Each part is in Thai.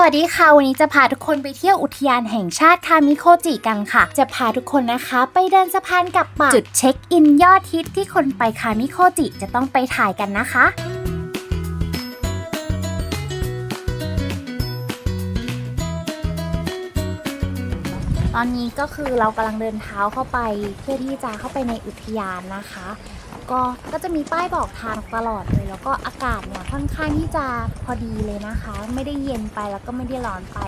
สวัสดีค่ะ วันนี้จะพาทุกคนไปเที่ยวอุทยานแห่งชาติคามิโคจิกันค่ะ จะพาทุกคนนะคะ ไปเดินสะพานกับป่าจุดเช็คอินยอดฮิตที่คนไปคามิโคจิจะต้องไปถ่ายกันนะคะ อนนี้ก็คือเรากำลังเดินเท้าเข้าไปเพื่อที่จะเข้าไปในอุทยานนะคะ ก็ก็จะมีป้ายบอกทางตลอดเลย แล้วก็อากาศเนี่ยค่อนข้างที่จะพอดีเลยนะคะ ไม่ได้เย็นไปแล้วก็ไม่ได้ร้อนไป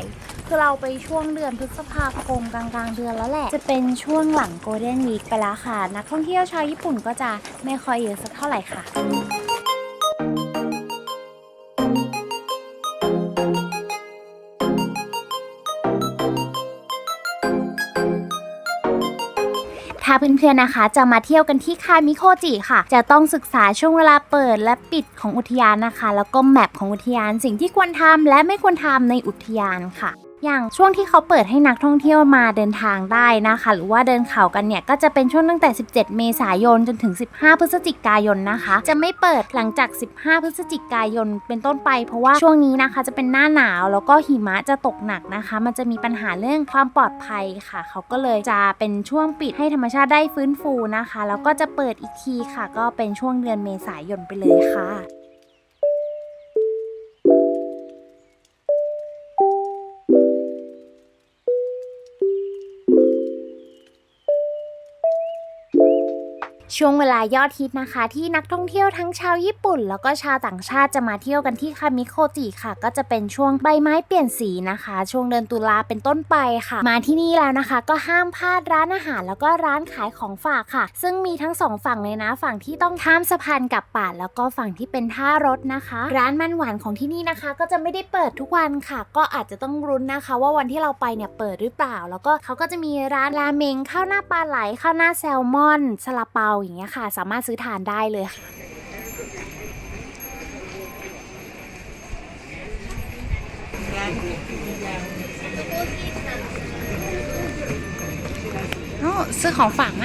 คือเราไปช่วงเดือนพฤษภาคมกลางกลางๆเดือนแล้วแหละ จะเป็นช่วงหลังโกลเด้นวีคไปแล้วค่ะ นักท่องเที่ยวชาวญี่ปุ่นก็จะไม่ค่อยเยอะสักเท่าไหร่ค่ะ ถ้าเพื่อนๆนะคะ จะมาเที่ยวกันที่คามิโคจิค่ะ จะต้องศึกษาช่วงเวลาเปิดและปิดของอุทยานนะคะ แล้วก็แมปของอุทยานสิ่งที่ควรทำและไม่ควรทำในอุทยานค่ะ อย่างช่วงที่เขาเปิดให้นักท่องเที่ยวมาเดินทางได้นะคะ หรือว่าเดินเขากันเนี่ย ก็จะเป็นช่วงตั้งแต่ 17 เมษายนจนถึง 15 พฤศจิกายนนะคะ จะไม่เปิดหลังจาก 15 พฤศจิกายนเป็นต้นไป เพราะว่าช่วงนี้นะคะจะเป็นหน้าหนาวแล้วก็หิมะจะตกหนักนะคะ มันจะมีปัญหาเรื่องความปลอดภัยค่ะ เขาก็เลยจะเป็นช่วงปิดให้ธรรมชาติได้ฟื้นฟูนะคะ แล้วก็จะเปิดอีกทีค่ะ ก็เป็นช่วงเดือนเมษายนไปเลยค่ะ ช่วงเวลายอดฮิตนะคะ ที่นักท่องเที่ยวทั้งชาวญี่ปุ่น แล้วก็ชาวต่างชาติจะมาเที่ยวกันที่คามิโคจิค่ะ ก็จะเป็นช่วงใบไม้เปลี่ยนสีนะคะ ช่วงเดือนตุลาเป็นต้นไปค่ะ มาที่นี่แล้วนะคะ ก็ห้ามพลาดร้านอาหาร แล้วก็ร้านขายของฝากค่ะ ซึ่งมีทั้งสองฝั่งเลยนะ ฝั่งที่ต้องข้ามสะพานกับป่าแล้วก็ฝั่งที่เป็นท่ารถนะคะ ร้านมันหวานของที่นี่นะคะ ก็จะไม่ได้เปิดทุกวันค่ะ ก็อาจจะต้องรุ้นนะคะ ว่าวันที่เราไปเนี่ยเปิดหรือเปล่า แล้วก็เขาก็จะมีร้านราเมงข้าวหน้าปลาไหลข้าวหน้าแซลมอนซาลาเปาอย่างเงี้ยค่ะ สามารถซื้อทานได้เลยค่ะโอ้ซื้อของฝากไหม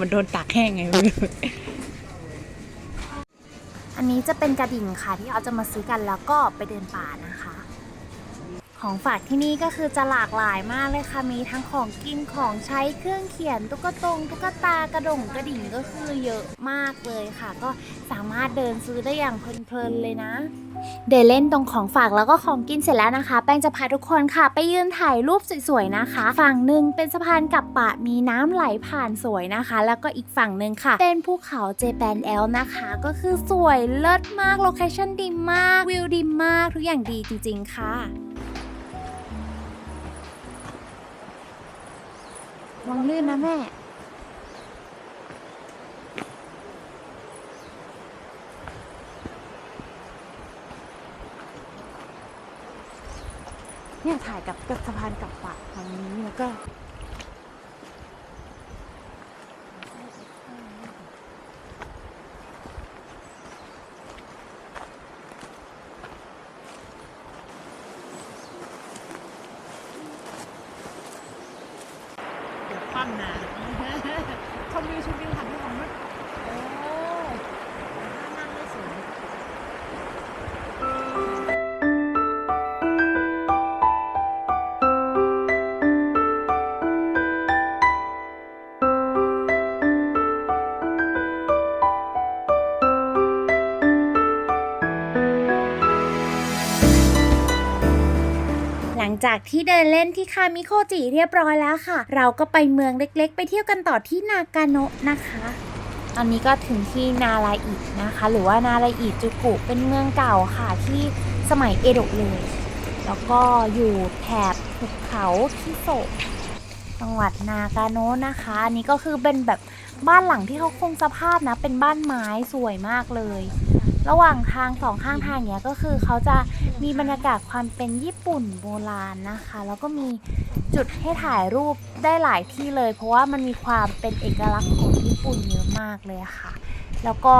มันโดนตากแห้งไงไม่รู้อันนี้จะเป็นกระดิ่งค่ะที่เขาจะมาซื้อกันแล้วก็ไปเดินป่านะคะ ของฝากที่นี่ก็คือจะหลากหลายมากเลยค่ะ มีทั้งของกินของใช้เครื่องเขียนตุ๊กตงตุ๊กตากระดงกระดิ่งก็คือเยอะมากเลยค่ะ ก็สามารถเดินซื้อได้อย่างเพลินๆเลยนะ เดินเล่นตรงของฝากแล้วก็ของกินเสร็จแล้วนะคะ แป้งจะพาทุกคนค่ะ ไปยืนถ่ายรูปสวยๆนะคะ ฝั่งหนึ่งเป็นสะพานกับปะมีน้ำไหลผ่านสวยนะคะ แล้วก็อีกฝั่งหนึ่งค่ะ เป็นภูเขาเจแปนแอลนะคะ ก็คือสวยเลิศมากโลเคชั่นดีมากวิวดีมากทุกอย่างดีจริง ๆ ค่ะ ลองลื่นนะแม่ เนี่ยถ่ายกับกับสะพานกับ งจากที่เดินเล่นที่คามิโคจิเรียบร้อยแล้วค่ะ เราก็ไปเมืองเล็กๆ ไปเที่ยวกันต่อที่นากาโนะนะคะตอนนี้ก็ถึงที่นาราอินะคะ หรือว่านาราอิจูกุเป็นเมืองเก่าค่ะที่สมัยเอโดะเลย แล้วก็อยู่แถบภูเขาที่โซะจังหวัดนากาโนะนะคะ อันนี้ก็คือเป็นแบบ บ้านหลังที่เขาคงสภาพนะ เป็นบ้านไม้สวยมากเลย ระหว่างทางสองข้างทางเนี้ยก็คือเขาจะมีบรรยากาศความเป็นญี่ปุ่นโบราณนะคะ แล้วก็มีจุดให้ถ่ายรูปได้หลายที่เลย เพราะว่ามันมีความเป็นเอกลักษณ์ของญี่ปุ่นเยอะมากเลยค่ะ แล้วก็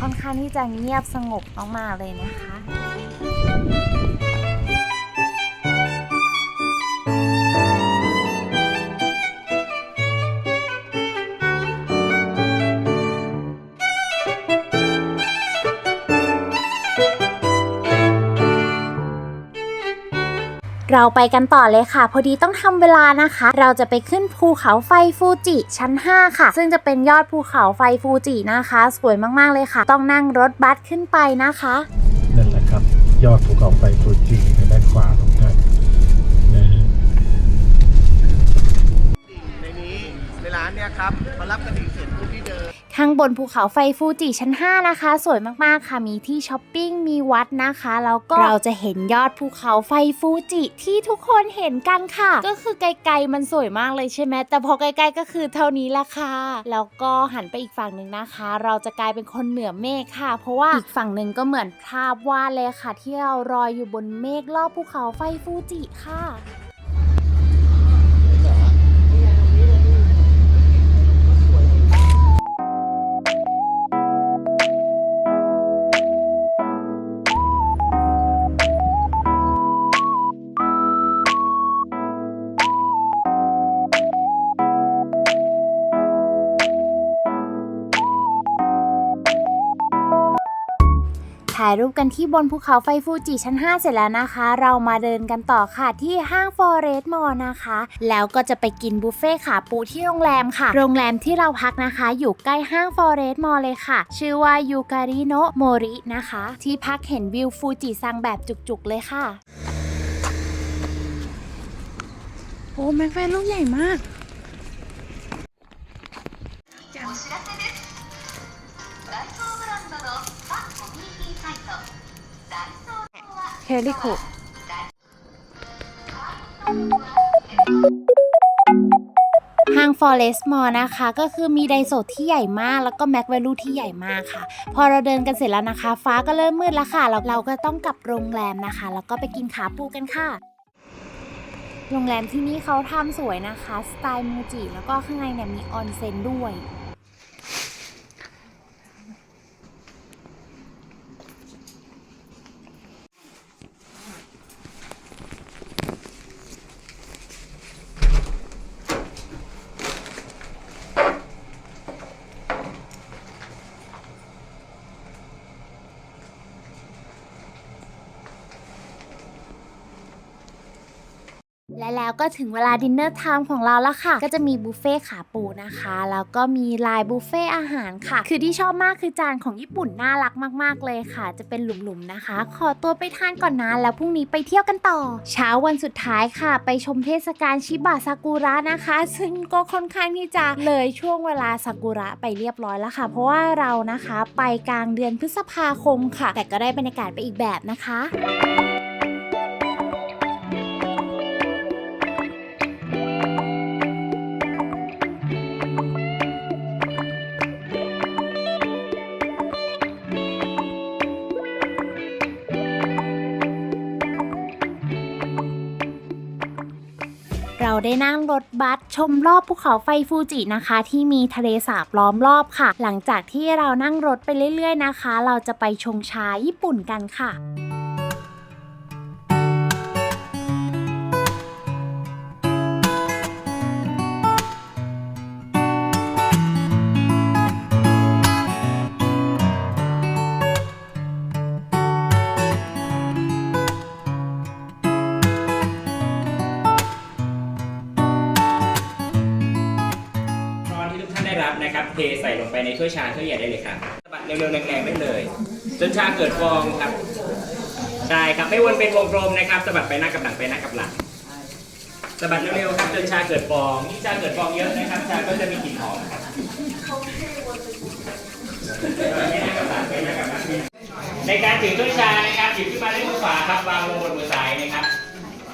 ค่อนข้างที่จะเงียบสงบมากๆเลยนะคะ เราไปกันต่อเลยค่ะ พอดีต้องทำเวลานะคะ เราจะไปขึ้นภูเขาไฟฟูจิชั้น 5 ค่ะ ซึ่งจะเป็นยอดภูเขาไฟฟูจินะคะ สวยมากๆเลยค่ะ ต้องนั่งรถบัสขึ้นไปนะคะนั่นแหละครับ ยอดภูเขาไฟฟูจิในด้านขวาของท่านนะฮะในนี้ในร้านเนี่ยครับพอรับกร ข้างบนภูเขาไฟฟูจิชั้น 5 นะคะ สวยมากๆค่ะมีที่ช้อปปิ้งมีวัดนะคะแล้วก็เราจะเห็นยอดภูเขาไฟฟูจิที่ทุกคนเห็นกันค่ะ ก็คือไกลๆมันสวยมากเลยใช่ไหมแต่พอใกลๆก็คือเท่านี้ละค่ะแล้วก็หันไปอีกฝั่งหนึ่งนะคะ เราจะกลายเป็นคนเหนือเมฆค่ะ เพราะว่าอีกฝั่งหนึ่งก็เหมือนภาพวาดเลยค่ะ ที่เราลอยอยู่บนเมฆรอบภูเขาไฟฟูจิค่ะายรูปกันที่บนภูเขาไฟฟูจิชั้น 5 เสร็จแล้วนะคะ เรามาเดินกันต่อค่ะที่ห้าง Forest Mall นะคะ แล้วก็จะไปกินบุฟเฟ่ต์ขาปูที่โรงแรมค่ะ โรงแรมที่เราพักนะคะ อยู่ใกล้ห้าง Forest Mall เลยค่ะ ชื่อว่ายูการิโนโมรินะคะ ที่พักเห็นวิวฟูจิซังแบบจุกๆเลยค่ะ โอ้แม็กแฟนลูกใหญ่มาก ลิคุห้าง Forest Mall นะคะ ก็คือมีไดโซที่ใหญ่มาก แล้วก็แม็ก v วลูที่ใหญ่มากค่ะ พอเราเดินกันเสร็จแล้วนะคะ ฟ้าก็เริ่มมืดแล้วค่ะเราเราก็ต้องกลับโรงแรมนะคะ แล้วก็ไปกินขาปูกันค่ะ โรงแรมที่นี่เขาทำสวยนะคะ สไตล์มูจิแล้วก็ข้างในเนี่ยมีออนเซ็นด้วย และแล้วก็ถึงเวลาดินเนอร์ไทม์ของเราแล้วค่ะ ก็จะมีบุฟเฟ่ขาปูนะคะ แล้วก็มีลายบุฟเฟ่อาหารค่ะ คือที่ชอบมากคือจานของญี่ปุ่นน่ารักมาก ๆ เลยค่ะ จะเป็นหลุมๆนะคะ ขอตัวไปทานก่อนนะ แล้วพรุ่งนี้ไปเที่ยวกันต่อ เช้าวันสุดท้ายค่ะ ไปชมเทศกาลชิบะซากุระนะคะ ซึ่งก็ค่อนข้างที่จะเลยช่วงเวลาซากุระไปเรียบร้อยแล้วค่ะ เพราะว่าเรานะคะไปกลางเดือนพฤษภาคมค่ะ แต่ก็ได้บรรยากาศไปอีกแบบนะคะ เราได้นั่งรถบัสชมรอบภูเขาไฟฟูจินะคะ ที่มีทะเลสาบล้อมรอบค่ะ หลังจากที่เรานั่งรถไปเรื่อยๆนะคะ เราจะไปชงชาญี่ปุ่นกันค่ะ ใส่ลงไปในถ้วยชาถ้วยใหญ่ได้เลยครับสะบัดเร็วๆแรงๆได้เลย จนชาเกิดฟองครับ ใช่ครับไม่วนเป็นวงกลมนะครับสะบัดไปหน้ากับหลังไปหน้ากับหลังสะบัดเร็วๆครับจนชาเกิดฟองยิ่งชาเกิดฟองเยอะนะครับ ชาก็จะมีกลิ่นหอมครับในการถือถ้วยชานะครับหยิบขึ้นมาด้วยมือขวาครับวางลงบนมือซ้ายนะครับ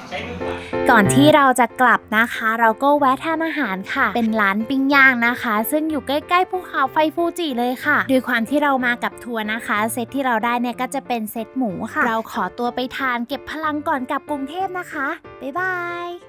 ใช้มือขวา ก่อนที่เราจะกลับนะคะ เราก็แวะทานอาหารค่ะ เป็นร้านปิ้งย่างนะคะ ซึ่งอยู่ใกล้ๆภูเขาไฟฟูจิเลยค่ะด้วยความที่เรามากับทัวร์นะคะ เซตที่เราได้เนี่ยก็จะเป็นเซตหมูค่ะ เราขอตัวไปทานเก็บพลังก่อนกลับกรุงเทพนะคะบ๊ายบาย